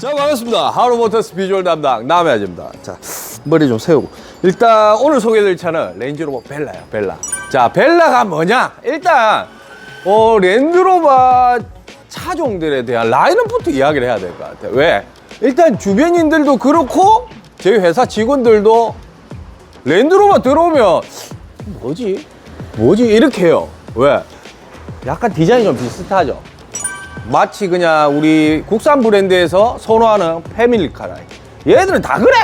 자 반갑습니다. 하루모터스 비주얼 담당 남해아입니다. 자 머리 좀 세우고. 일단 오늘 소개해드릴 차는 렌즈로버 벨라요 벨라. 자 벨라가 뭐냐? 일단 어 랜드로버 차종들에 대한 라인업부터 이야기를 해야 될 것 같아요. 왜? 일단 주변인들도 그렇고 저희 회사 직원들도 랜드로버 들어오면 뭐지? 뭐지? 이렇게 해요. 왜? 약간 디자인이 좀 비슷하죠 마치 그냥 우리 국산 브랜드에서 선호하는 패밀리카 라인. 얘들은 다 그래!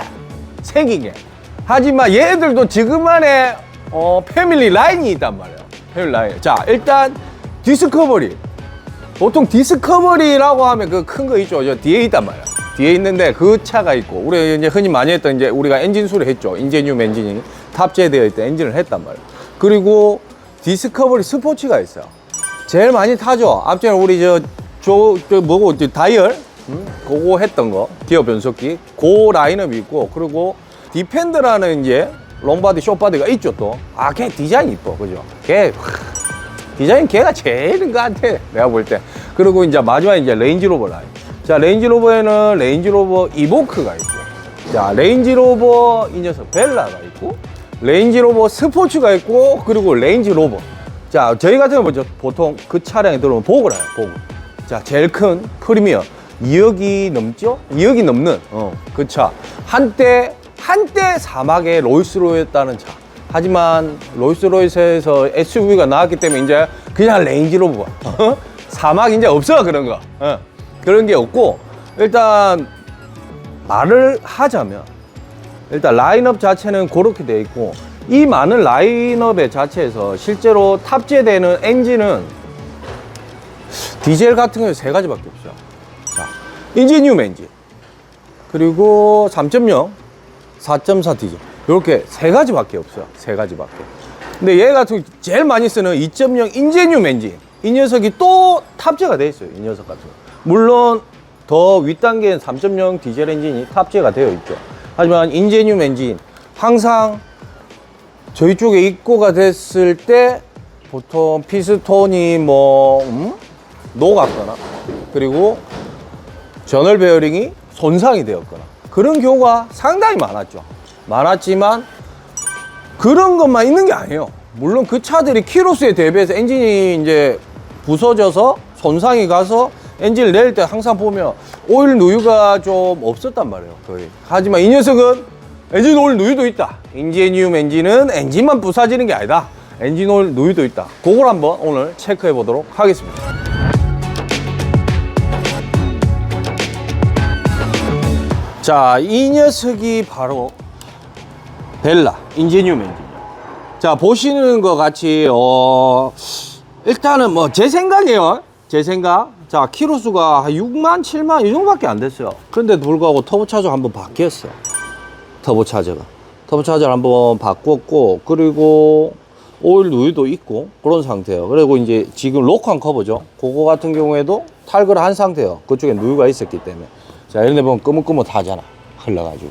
생긴 게. 하지만 얘들도 지금만의 어, 패밀리 라인이 있단 말이에요. 패밀리 라인. 자, 일단 디스커버리. 보통 디스커버리라고 하면 그 큰 거 있죠. 저 뒤에 있단 말이에요. 뒤에 있는데 그 차가 있고, 우리 이제 흔히 많이 했던 이제 우리가 엔진 수를 했죠. 인제뉴 엔진이 탑재되어 있던 엔진을 했단 말이에요. 그리고 디스커버리 스포츠가 있어요. 제일 많이 타죠. 앞전에 우리 저, 저, 저 뭐고, 저 다이얼? 음? 그거 했던 거. 기어 변속기. 그 라인업이 있고, 그리고 디펜더라는 이제 롱바디, 숏바디가 있죠, 또. 아, 걔 디자인 이뻐. 그죠? 걔, 하, 디자인 걔가 제일인 것 같아. 내가 볼 때. 그리고 이제 마지막 이제 레인지로버 라인. 자, 레인지로버에는 레인지로버 이보크가 있고, 자, 레인지로버 이 녀석 벨라가 있고, 레인지로버 스포츠가 있고, 그리고 레인지로버. 자, 저희 같은 뭐죠? 보통 그 차량에 들어오면 보글 해요, 보글. 자, 제일 큰 프리미엄. 2억이 넘죠? 2억이 넘는, 어, 그 차. 한때, 한때 사막의 로이스로였다는 차. 하지만 로이스로이스에서 SUV가 나왔기 때문에 이제 그냥 레인지로버. 어? 사막 이제 없어, 그런 거. 어. 그런 게 없고, 일단 말을 하자면, 일단 라인업 자체는 그렇게 돼 있고 이 많은 라인업의 자체에서 실제로 탑재되는 엔진은 디젤 같은 경우에 세 가지밖에 없어요. 자, 인지뉴 엔진 그리고 3.0, 4.4 디젤 이렇게 세 가지밖에 없어요. 세 가지밖에. 근데 얘 같은 경우 제일 많이 쓰는 2.0 인제뉴 엔진 이 녀석이 또 탑재가 돼 있어요. 이 녀석 같은 경우. 물론 더 윗단계인 3.0 디젤 엔진이 탑재가 되어 있죠. 하지만 인제뉴 엔진 항상 저희 쪽에 입고가 됐을 때 보통 피스톤이 뭐 음? 녹았거나 그리고 저널 베어링이 손상이 되었거나 그런 경우가 상당히 많았죠. 많았지만 그런 것만 있는 게 아니에요. 물론 그 차들이 키로수에 대비해서 엔진이 이제 부서져서 손상이 가서 엔진을 낼 때 항상 보면 오일 누유가 좀 없었단 말이에요. 거의. 하지만 이 녀석은 엔진 오일 누유도 있다. 인제니움 엔진은 엔진만 부사지는 게 아니다. 엔진 오일 누유도 있다. 그걸 한번 오늘 체크해 보도록 하겠습니다. 자, 이 녀석이 바로 벨라 엔진이에요. 자, 보시는 것 같이 어 일단은 뭐 제 생각이에요. 제 생각. 자, 키로 수가 한 6만, 7만 이 정도밖에 안 됐어요. 그런데도 불구하고 터보 차저 한번 바뀌었어. 터보 차저가. 터보 차저를 한번 바꿨고 그리고 오일 누유도 있고 그런 상태예요. 그리고 이제 지금 로크한 커버죠. 그거 같은 경우에도 탈거를 한 상태예요. 그쪽에 누유가 있었기 때문에. 자, 이런 데 보면 끄뭇끄뭇 하잖아. 흘러가지고.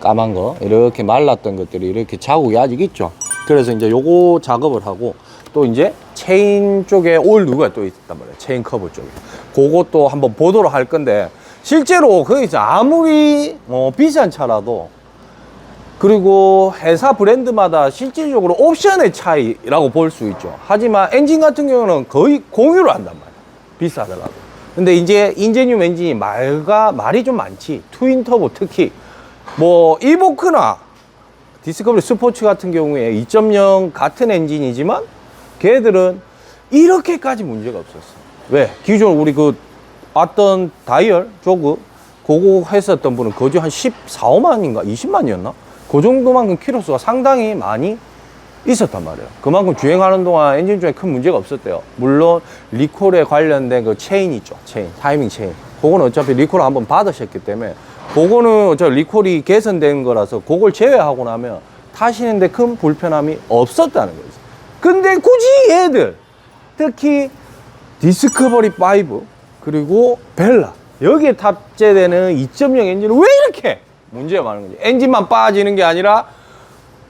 까만 거 이렇게 말랐던 것들이 이렇게 자국이 아직 있죠. 그래서 이제 요거 작업을 하고 또 이제 체인 쪽에 오일 누가 또 있단 말이에요. 체인 커버 쪽에. 그것도 한번 보도록 할 건데 실제로 거기서 아무리 어, 비싼 차라도 그리고 회사 브랜드마다 실질적으로 옵션의 차이라고 볼 수 있죠. 하지만 엔진 같은 경우는 거의 공유를 한단 말이에요. 비싸더라도. 근데 이제 인제늄 엔진이 말과 말이 좀 많지. 트윈 터보 특히 뭐 이보크나 디스커버리 스포츠 같은 경우에 2.0 같은 엔진이지만 걔들은 이렇게까지 문제가 없었어. 왜? 기존 우리 그 왔던 다이얼 조그 그거 했었던 분은 거주 한 14, 5만인가 20만이었나? 그 정도만큼 키로수가 상당히 많이 있었단 말이에요. 그만큼 주행하는 동안 엔진 중에 큰 문제가 없었대요. 물론 리콜에 관련된 그 체인 있죠. 체인, 타이밍 체인. 그거는 어차피 리콜을 한번 받으셨기 때문에 그거는 어차피 리콜이 개선된 거라서 그걸 제외하고 나면 타시는데 큰 불편함이 없었다는 거죠. 근데 굳이 얘들 특히 디스커버리 5 그리고 벨라 여기에 탑재되는 2.0 엔진은 왜 이렇게 문제가 많은 거지? 엔진만 빠지는 게 아니라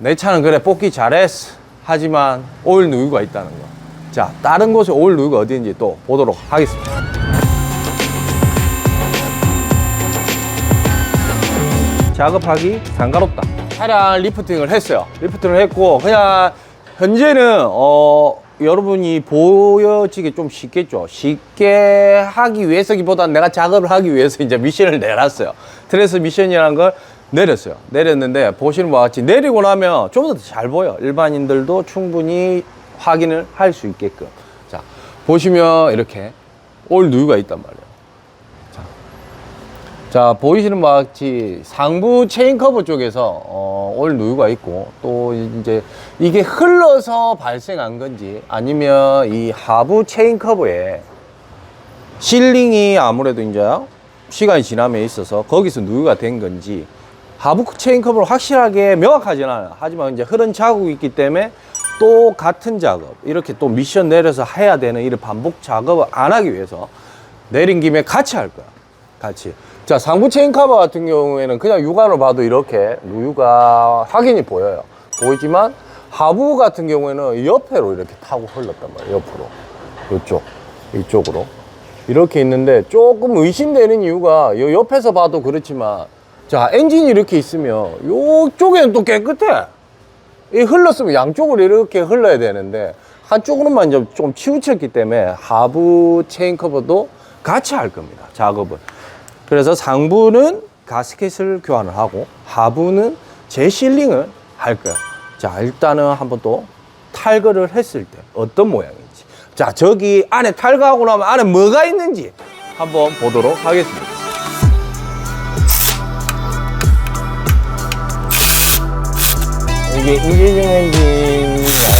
내 차는 그래 뽑기 잘했어. 하지만 오일 누유가 있다는 거. 자, 다른 곳에 오일 누유가 어디인지 또 보도록 하겠습니다. 작업하기 상관없다. 차량 리프팅을 했어요. 리프팅을 했고 그냥 현재는 어 여러분이 보여지기 좀 쉽겠죠. 쉽게 하기 위해서기보다 내가 작업을 하기 위해서 이제 미션을 내놨어요. 트레스 미션이라는 걸 내렸어요. 내렸는데 보시는 바와 같이 내리고 나면 좀 더 잘 보여. 일반인들도 충분히 확인을 할 수 있게끔. 자, 보시면 이렇게 올 누유가 있단 말이에요. 자 보이시는 바와 같이 상부 체인 커버 쪽에서 어, 올 누유가 있고 또 이제 이게 흘러서 발생한 건지 아니면 이 하부 체인 커버에 실링이 아무래도 이제 시간이 지남에 있어서 거기서 누유가 된 건지 하부 체인 커버를 확실하게 명확하지는 않아요 하지만 이제 흐른 자국이 있기 때문에 또 같은 작업 이렇게 또 미션 내려서 해야 되는 이런 반복 작업을 안 하기 위해서 내린 김에 같이 할 거야 같이. 자, 상부 체인 커버 같은 경우에는 그냥 육안으로 봐도 이렇게 누유가 확연히 보여요. 보이지만 하부 같은 경우에는 옆으로 이렇게 타고 흘렀단 말이에요. 옆으로. 이쪽, 이쪽으로. 이렇게 있는데 조금 의심되는 이유가 요 옆에서 봐도 그렇지만 자, 엔진이 이렇게 있으면 요쪽에는 또 깨끗해. 이 흘렀으면 양쪽으로 이렇게 흘러야 되는데 한쪽으로만 좀 치우쳤기 때문에 하부 체인 커버도 같이 할 겁니다. 작업은. 그래서 상부는 가스켓을 교환을 하고 하부는 재실링을 할 거예요. 자, 일단은 한번 또 탈거를 했을 때 어떤 모양인지. 자, 저기 안에 탈거하고 나면 안에 뭐가 있는지 한번 보도록 하겠습니다. 이게 인지징 엔진이 있어요.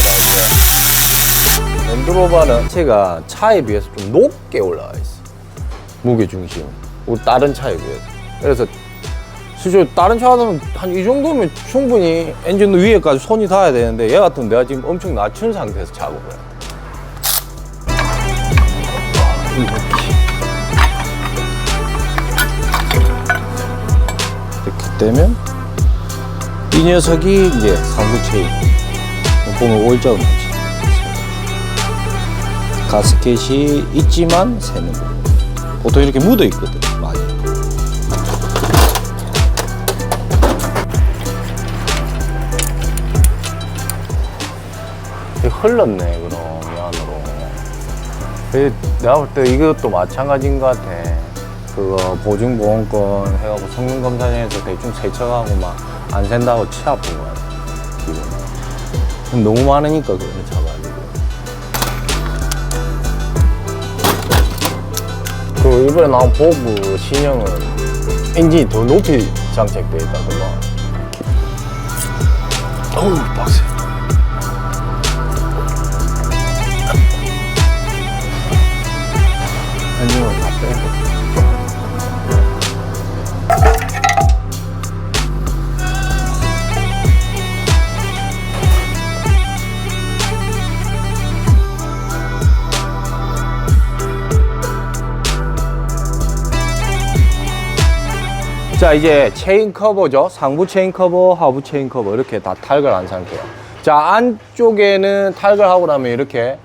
랜드로버는 체가 차에 비해서 좀 높게 올라와 있어. 무게 중심. 우리 다른 차에 비해서. 그래서 실제 다른 차는 한 이 정도면 충분히 엔진 위에까지 손이 닿아야 되는데 얘 같은 내가 지금 엄청 낮춘 상태에서 작업을 해. 이렇게 되면 이 녀석이 이제 상부 체인 보면 올자음 나지. 가스켓이 있지만 새는 부분. 보통 이렇게 묻어 있거든 많이. 흘렀네 그럼 이 안으로. 이 내가 볼 때 이것도 마찬가지인 것 같아. 그거 보증보험권 해가지고 성능검사장에서 대충 세척하고 막 안 샌다고 치 아픈 거야 지금 너무 많으니까 그거는 잡아가지고. 그 이번에 나온 보브 신형은 엔진이 더 높이 장착되어 있다 그거. 어우 빡세 자 이제 체인 커버죠. 상부 체인 커버 하부 체인 커버 이렇게 다 탈거를 한 상태예요. 자 안쪽에는 탈거를 하고 나면 이렇게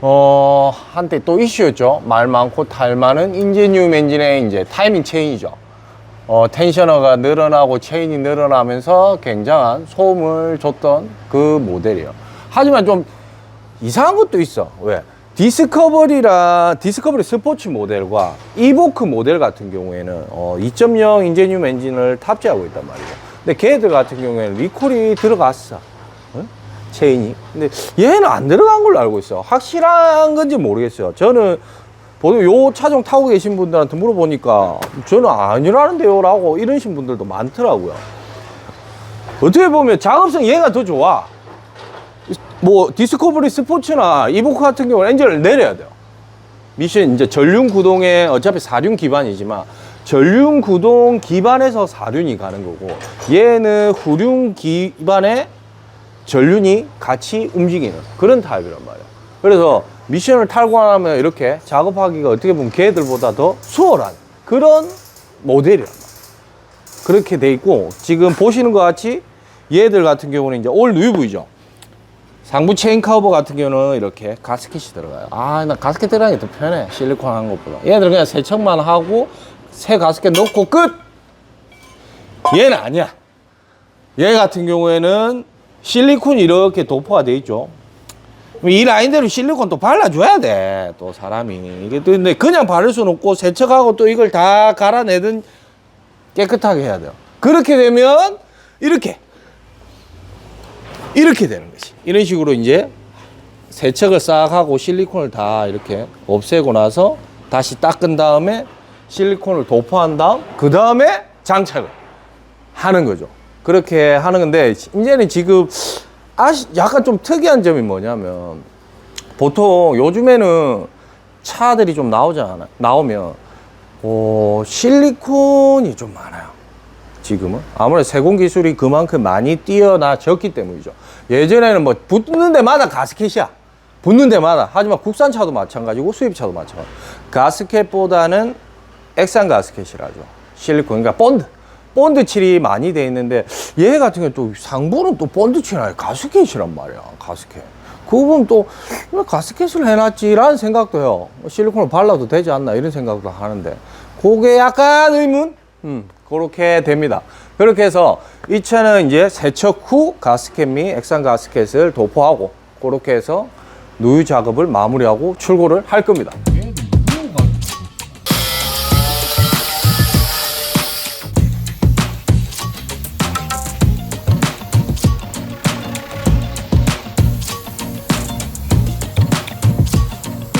어 한때 또 이슈였죠. 말 많고 탈 많은 인제뉴 엔진의 이제 타이밍 체인이죠. 어 텐셔너가 늘어나고 체인이 늘어나면서 굉장한 소음을 줬던 그 모델이에요. 하지만 좀 이상한 것도 있어. 왜? 디스커버리랑 디스커버리 스포츠 모델과 이보크 모델 같은 경우에는 어, 2.0 인제늄 엔진을 탑재하고 있단 말이에요. 근데 걔들 같은 경우에는 리콜이 들어갔어. 응? 체인이. 근데 얘는 안 들어간 걸로 알고 있어. 확실한 건지 모르겠어요. 저는 보통 요 차종 타고 계신 분들한테 물어보니까 저는 아니라는데요 라고 이러신 분들도 많더라고요. 어떻게 보면 작업성 얘가 더 좋아. 뭐 디스커버리 스포츠나 이보크 같은 경우는 엔진을 내려야 돼요. 미션 이제 전륜 구동에 어차피 사륜 기반이지만 전륜 구동 기반에서 사륜이 가는 거고 얘는 후륜 기반에 전륜이 같이 움직이는 그런 타입이란 말이에요. 그래서 미션을 탈고 나면 이렇게 작업하기가 어떻게 보면 걔들보다 더 수월한 그런 모델이란 말이에요. 그렇게 돼 있고 지금 보시는 것 같이 얘들 같은 경우는 이제 올 뉴브이죠. 상부 체인 커버 같은 경우는 이렇게 가스켓이 들어가요. 아, 나 가스켓 들어가는 게 더 편해. 실리콘 한 것보다. 얘들 그냥 세척만 하고 새 가스켓 넣고 끝! 얘는 아니야. 얘 같은 경우에는 실리콘이 이렇게 도포가 돼 있죠. 이 라인대로 실리콘 또 발라줘야 돼. 또 사람이. 이게 또 근데 그냥 바를 수는 없고 세척하고 또 이걸 다 갈아내든 깨끗하게 해야 돼요. 그렇게 되면 이렇게. 이렇게 되는 거지. 이런 식으로 이제 세척을 싹 하고 실리콘을 다 이렇게 없애고 나서 다시 닦은 다음에 실리콘을 도포한 다음 그 다음에 장착을 하는 거죠. 그렇게 하는 건데 이제는 지금 아시 약간 좀 특이한 점이 뭐냐면 보통 요즘에는 차들이 좀 나오잖아 나오면 어, 실리콘이 좀 많아요. 지금은 아무래도 세공 기술이 그만큼 많이 뛰어나졌기 때문이죠. 예전에는 뭐 붙는 데마다 가스켓이야. 붙는 데마다. 하지만 국산차도 마찬가지고 수입차도 마찬가지. 가스켓보다는 액상 가스켓이라죠. 실리콘, 그러니까 본드. 본드 칠이 많이 돼 있는데 얘 같은 경우 또 상부는 또 본드 칠이 아니라 가스켓이란 말이야. 가스켓. 그거 보면 또왜 가스켓을 해놨지라는 생각도 해요. 실리콘을 발라도 되지 않나 이런 생각도 하는데 그게 약간 의문? 음, 그렇게 됩니다. 그렇게 해서 이 차는 이제 세척 후 가스켓 및 액상 가스켓을 도포하고 그렇게 해서 누유 작업을 마무리하고 출고를 할 겁니다.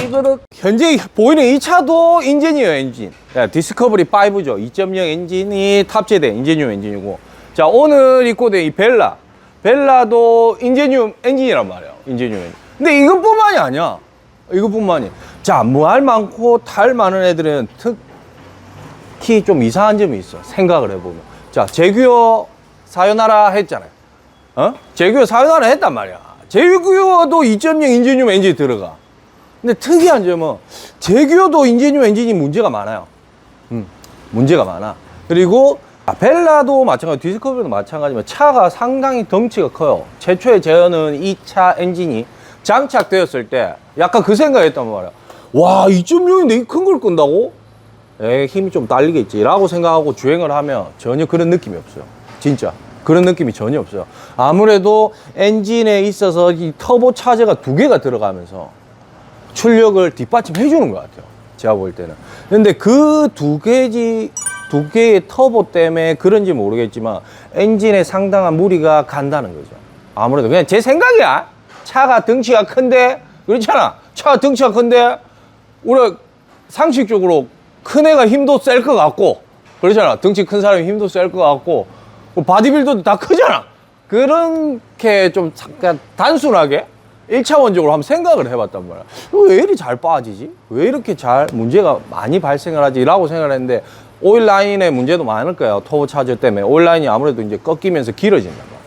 이거는 현재 보이는 이 차도 엔진이에요 엔진. 네, 디스커버리 5죠. 2.0 엔진이 탑재된 엔진용 엔진이고. 자 오늘 입고 된 이 벨라. 벨라도 엔진용 엔진이란 말이에요. 엔진용 엔진. 근데 이것뿐만이 아니야. 이것뿐만이. 자무할 많고 탈 많은 애들은 특히 좀 이상한 점이 있어. 생각을 해보면. 자 제규어 사요나라 했잖아요. 어? 제규어 사요나라 했단 말이야. 제규어도 2.0 엔진용 엔진이 들어가 근데 특이한 점은 제규어도 인지뉴 엔진이 문제가 많아요. 음, 문제가 많아. 그리고 아, 벨라도 마찬가지, 디스커버리도 마찬가지지만 차가 상당히 덩치가 커요. 최초에 제어는 이 차 엔진이 장착되었을 때 약간 그 생각했단 말이야. 와, 2.0인데 이 큰 걸 끈다고? 에 힘이 좀 딸리겠지. 라고 생각하고 주행을 하면 전혀 그런 느낌이 없어요. 진짜. 그런 느낌이 전혀 없어요. 아무래도 엔진에 있어서 이 터보 차저가 두 개가 들어가면서 출력을 뒷받침해 주는 것 같아요. 제가 볼 때는. 근데 그 두 개지, 두 개의 터보 때문에 그런지 모르겠지만 엔진에 상당한 무리가 간다는 거죠. 아무래도 그냥 제 생각이야. 차가 덩치가 큰데, 그렇잖아. 차가 덩치가 큰데, 우리 상식적으로 큰 애가 힘도 셀 것 같고, 그렇잖아. 덩치 큰 사람이 힘도 셀 것 같고, 뭐 바디빌더도 다 크잖아. 그렇게 좀 잠깐 단순하게 일차원적으로 한번 생각을 해봤단 말이야. 왜 이리 잘 빠지지? 왜 이렇게 잘 문제가 많이 발생을 하지? 라고 생각을 했는데 오일 라인에 문제도 많을 거예요. 터보 차저 때문에. 오일 라인이 아무래도 이제 꺾이면서 길어진단 말이야.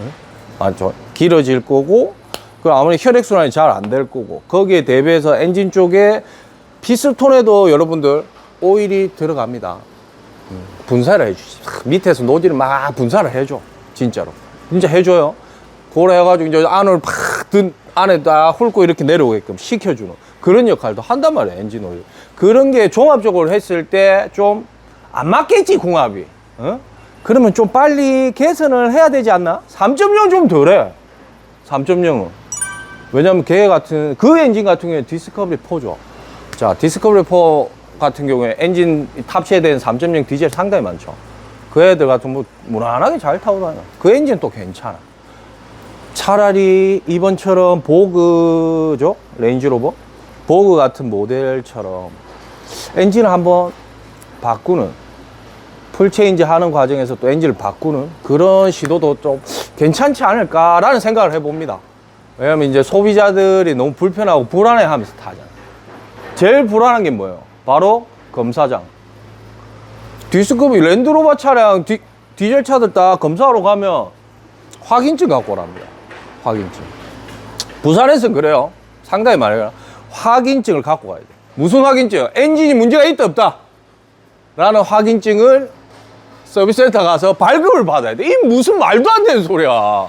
응? 맞죠? 길어질 거고, 그 아무래도 혈액 순환이 잘 안 될 거고, 거기에 대비해서 엔진 쪽에 피스톤에도 여러분들 오일이 들어갑니다. 음, 분사를 해주지. 밑에서 노즐을 막 분사를 해줘. 진짜로. 진짜 해줘요. 그걸 해가지고 이제 안을 팍 든, 안에 다 훑고 이렇게 내려오게끔 시켜주는 그런 역할도 한단 말이야, 엔진 오일. 그런 게 종합적으로 했을 때 좀 안 맞겠지, 궁합이. 어? 그러면 좀 빨리 개선을 해야 되지 않나? 3.0좀 덜해. 3.0은. 왜냐면 걔 같은, 그 엔진 같은 경우에 디스커버리 4죠. 자, 디스커버리 4 같은 경우에 엔진 탑재된 3.0 디젤 상당히 많죠. 그 애들 같은 뭐 무난하게 잘 타고 다녀. 그 엔진 또 괜찮아. 차라리 이번처럼 보그죠? 레인지로버? 보그 같은 모델처럼 엔진을 한번 바꾸는 풀체인지 하는 과정에서 또 엔진을 바꾸는 그런 시도도 좀 괜찮지 않을까라는 생각을 해봅니다. 왜냐면 이제 소비자들이 너무 불편하고 불안해 하면서 타잖아요. 제일 불안한 게 뭐예요? 바로 검사장. 디스커비 랜드로버 차량 디, 디젤 차들 다 검사하러 가면 확인증 갖고 오랍니다. 확인증. 부산에서는 그래요. 상당히 많아요. 확인증을 갖고 가야 돼. 무슨 확인증? 엔진이 문제가 있다 없다. 라는 확인증을 서비스센터 가서 발급을 받아야 돼. 이 무슨 말도 안 되는 소리야.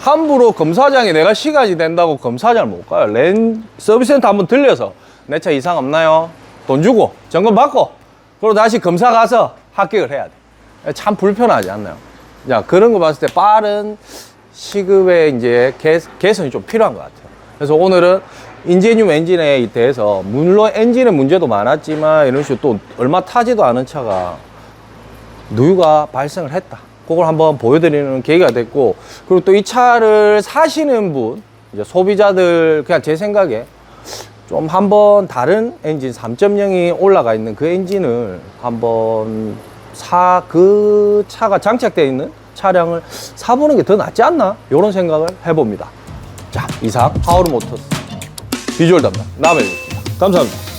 함부로 검사장에 내가 시간이 된다고 검사장을 못 가요. 렌 서비스센터 한번 들려서 내 차 이상 없나요? 돈 주고 점검 받고 그리고 다시 검사 가서 합격을 해야 돼. 참 불편하지 않나요? 자, 그런 거 봤을 때 빠른 시급의 이제 개, 개선이 좀 필요한 것 같아요. 그래서 오늘은 인제늄 엔진에 대해서 물론 엔진의 문제도 많았지만 이런 식으로 또 얼마 타지도 않은 차가 누유가 발생을 했다. 그걸 한번 보여드리는 계기가 됐고, 그리고 또 이 차를 사시는 분, 이제 소비자들, 그냥 제 생각에 좀 한번 다른 엔진 3.0이 올라가 있는 그 엔진을 한번 사, 그 차가 장착되어 있는 차량을 사보는 게 더 낫지 않나? 이런 생각을 해봅니다. 자, 이상 하우르 모터스 비주얼 담당 남해였습니다. 감사합니다.